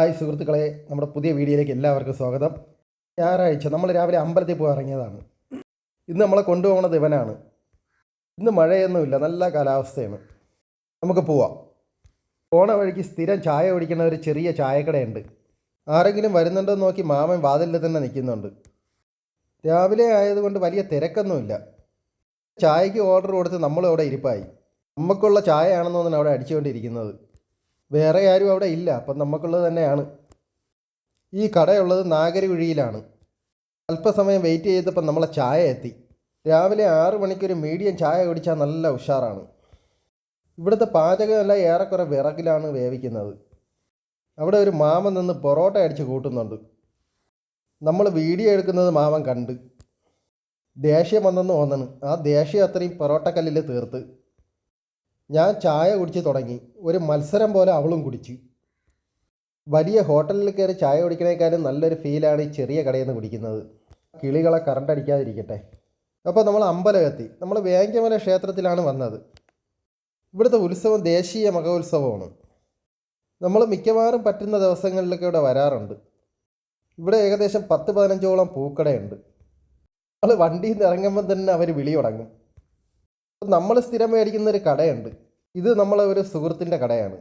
Hi സുഹൃത്തുക്കളെ നമ്മുടെ പുതിയ വീഡിയോയിലേക്ക് എല്ലാവർക്കും സ്വാഗതം. ഞായറാഴ്ച നമ്മൾ രാവിലെ അമ്പലത്തിൽ പോയി ഇറങ്ങിയതാണ്. ഇന്ന് നമ്മളെ കൊണ്ടുപോകുന്നത് ഇവനാണ്. ഇന്ന് മഴയൊന്നുമില്ല നല്ല കാലാവസ്ഥയാണ്. നമുക്ക് പോവാം. പോണ വഴിക്ക് സ്ഥിരം ചായ കുടിക്കുന്ന ഒരു ചെറിയ ചായക്കടയുണ്ട്. ആരെങ്കിലും വരുന്നുണ്ടോ നോക്കി മാമൻ വാതിലിൽ തന്നെ നിൽക്കുന്നുണ്ട്. രാവിലെ ആയതുകൊണ്ട് വലിയ തിരക്കൊന്നുമില്ല. ചായയ്ക്ക് ഓർഡർ കൊടുത്ത് നമ്മൾ അവിടെ ഇരിപ്പായി. നമുക്കുള്ള ചായയാണെന്ന് തോന്നുന്നു അവിടെ അടിച്ചുകൊണ്ടിരിക്കുന്നത്. വേറെ ആരും അവിടെ ഇല്ല. അപ്പം നമുക്കുള്ളത് തന്നെയാണ്. ഈ കടയുള്ളത് നാഗരകുഴിയിലാണ് അല്പസമയം വെയിറ്റ് ചെയ്തപ്പോൾ നമ്മളെ ചായ എത്തി. രാവിലെ ആറ് മണിക്കൊരു മീഡിയം ചായ കുടിച്ചാൽ നല്ല ഉഷാറാണ്. ഇവിടുത്തെ പാചകമെല്ലാം ഏറെക്കുറെ വിറകിലാണ് വേവിക്കുന്നത്. അവിടെ ഒരു മാമൻ നിന്ന് പൊറോട്ട അടിച്ച് കൂട്ടുന്നുണ്ട്. നമ്മൾ വീഡിയോ എടുക്കുന്നത് മാമൻ കണ്ട്. ദേഷ്യം വന്നെന്ന് തോന്നണ്. ആ ദേഷ്യം അത്രയും പൊറോട്ടക്കല്ലിൽ തീർത്ത്. ഞാൻ ചായ കുടിച്ച് തുടങ്ങി. ഒരു മത്സരം പോലെ അവളും കുടിച്ചു. വലിയ ഹോട്ടലിൽ കയറി ചായ കുടിക്കണേക്കാളും നല്ലൊരു ഫീലാണ് ഈ ചെറിയ കടയിൽ നിന്ന് കുടിക്കുന്നത്. കിളികളെ കറണ്ട് അടിക്കാതിരിക്കട്ടെ. അപ്പോൾ നമ്മൾ അമ്പലമെത്തി. നമ്മൾ വേങ്കമല ക്ഷേത്രത്തിലാണ് വന്നത്. ഇവിടുത്തെ ഉത്സവം ദേശീയ മകോത്സവമാണ് നമ്മൾ മിക്കവാറും പറ്റുന്ന ദിവസങ്ങളിലൊക്കെ ഇവിടെ വരാറുണ്ട്. ഇവിടെ ഏകദേശം പത്ത് പതിനഞ്ചോളം പൂക്കടയുണ്ട്. നമ്മൾ വണ്ടിയിൽ നിന്ന് ഇറങ്ങുമ്പോൾ തന്നെ അവർ വിളി തുടങ്ങും. നമ്മൾ സ്ഥിരം മേടിക്കുന്ന ഒരു കടയുണ്ട്. ഇത് നമ്മളെ ഒരു സുഹൃത്തിന്റെ കടയാണ്.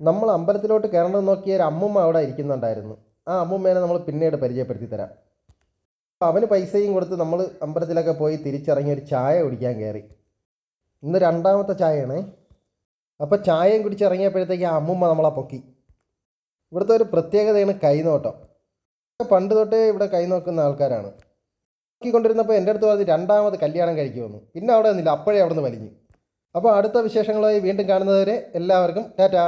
നമ്മൾ അമ്പലത്തിലോട്ട് കയറണമെന്ന് നോക്കിയ ഒരു അമ്മുമ്മ അവിടെ ഇരിക്കുന്നുണ്ടായിരുന്നു. ആ അമ്മുമ്മേനെ നമ്മൾ പിന്നീട് പരിചയപ്പെടുത്തി തരാം അപ്പോൾ അവന് പൈസയും കൊടുത്ത് നമ്മൾ അമ്പലത്തിലൊക്കെ പോയി തിരിച്ചിറങ്ങി ഒരു ചായ കുടിക്കാൻ കയറി. ഇന്ന് രണ്ടാമത്തെ ചായയാണ്. അപ്പോൾ ചായയും കുടിച്ചിറങ്ങിയപ്പോഴത്തേക്ക് ആ അമ്മുമ്മ നമ്മളെ പൊക്കി. ഇവിടുത്തെ ഒരു പ്രത്യേകതയാണ് കൈനോട്ടം. പണ്ട് തൊട്ടേ ഇവിടെ കൈ നോക്കുന്ന ആൾക്കാരാണ്. നോക്കിക്കൊണ്ടിരുന്നപ്പോൾ എന്റെ അടുത്ത് പറഞ്ഞ് രണ്ടാമത് കല്യാണം കഴിക്കുമെന്ന്. പിന്നെ അവിടെ നിന്നില്ല അപ്പോഴേ അവിടെ നിന്ന് വലിഞ്ഞു. അപ്പോൾ അടുത്ത വിശേഷങ്ങളായി വീണ്ടും കാണുന്നതുവരെ എല്ലാവർക്കും ടാറ്റാ.